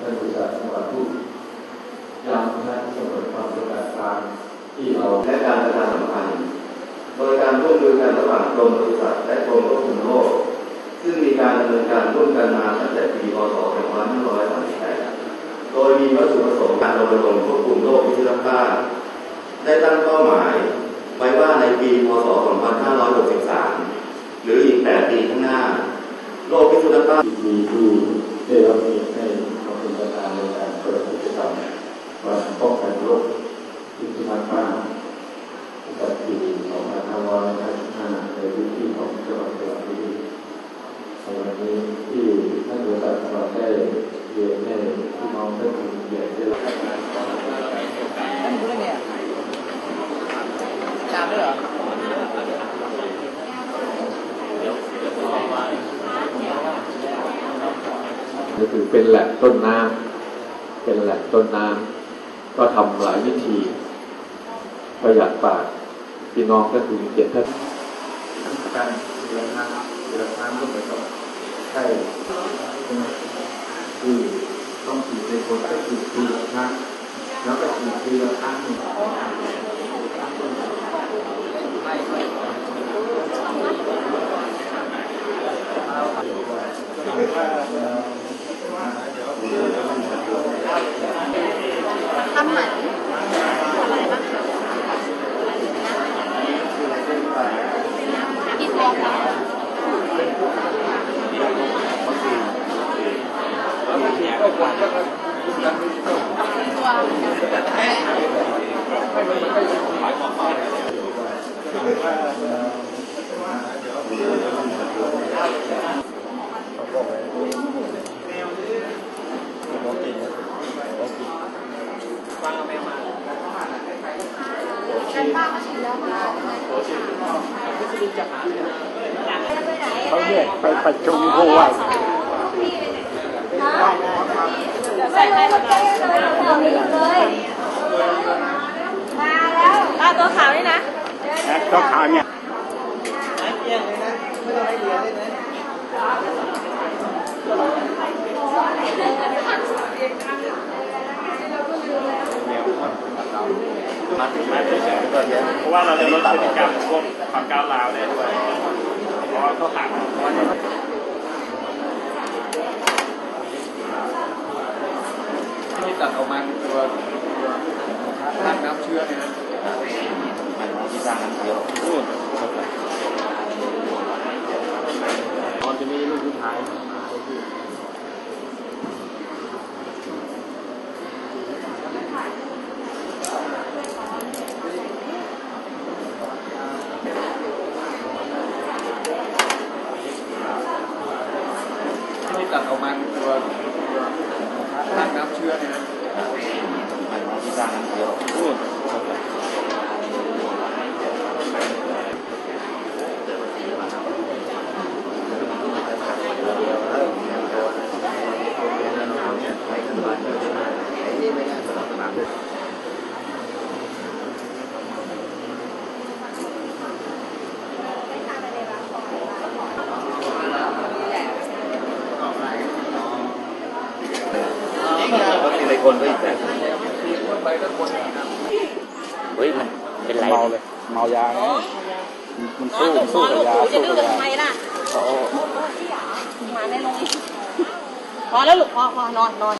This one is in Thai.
ท่านบริษัทจังหวัดผู้ย้ำนเสมอความต้องการทางที่เราและการประชาสัมพันธ์โดยการร่วมมือกันระหว่างกรมบริษัทและกรมควบคุมโรคซึ่งมีการดำเนินการร่วมกันมาตั้งแต่ปีพศ2538โดยมีวัตถุประสงค์การรณรงค์ควบคุมโรคพิษสุนัขบ้าได้ตั้งเป้าหมายไว้ว่าในปีพศ 2563 หรืออีก 8 ปีข้างหน้า โรคพิษสุนัขบ้ามีผู้ได้รับเกียรติให้มาเป็นประธานในการเปิดกิจกรรมวันป้องกันโรคพิษสุนัขบ้าประจำปี2555ในพื้นที่ของจังหวัดสระบุรีในวันนี้ที่ท่านบริษัทของเราได้เรียนให้พี่น้องท่านผู้ใหญ่ได้รับ ท่านรู้ได้ไงอะจามด้วยเหรอ ก็คือเป็นแหล่งต้นน้ำเป็นแหล่งต้นน้ำก็ทำหลายวิธี ประหยัดปากพี่น้องก็คือเกียรติท่านการเรือน้ำเรือน้ำก็เหมือนกับใช่คือต้องฉีดในคนก็คือทีละครั้งแล้วก็ฉีดทีละครั้งหนึ่ง ทำหมันอะไรบ้างคะกี่ตัวคะตัว กันบ้านก็ฉีดแล้วค่ะ เขาเรียกไปประชุมผู้ว่าใส่ไปหมดเลยเรามีเลยมาแล้วตาตัวขาวนี่นะแอดก็ขาวเนี่ยไมาถึงมาเฉย ๆก็เยอะเพราะว่าเราจะลดพฤติกรรมพวกความก้าวร้าวได้ด้วยเพราะว่าเขาหักเพราะว่าที่ตัดออกมาตัวตั้งน้ำเชื้อเนี่ยนะที่สร้างน้ำเชื้อ ตอนจะมีลูกสุดท้ายก็คือ ที่ตัดออกมาเป็นตัวตั้งน้ำเชื้อเนี่ยนะที่สร้างน้ำเชื้อวัคซี คนก็อีกแบบเฮ้ยมันเป็นไรเมาเลยเมายาไงมันสู้สู้กับยาจะสู้ดื้อกับทำยาไมล่ะมาในโรงพอแล้วลูกพอพอนอนนอน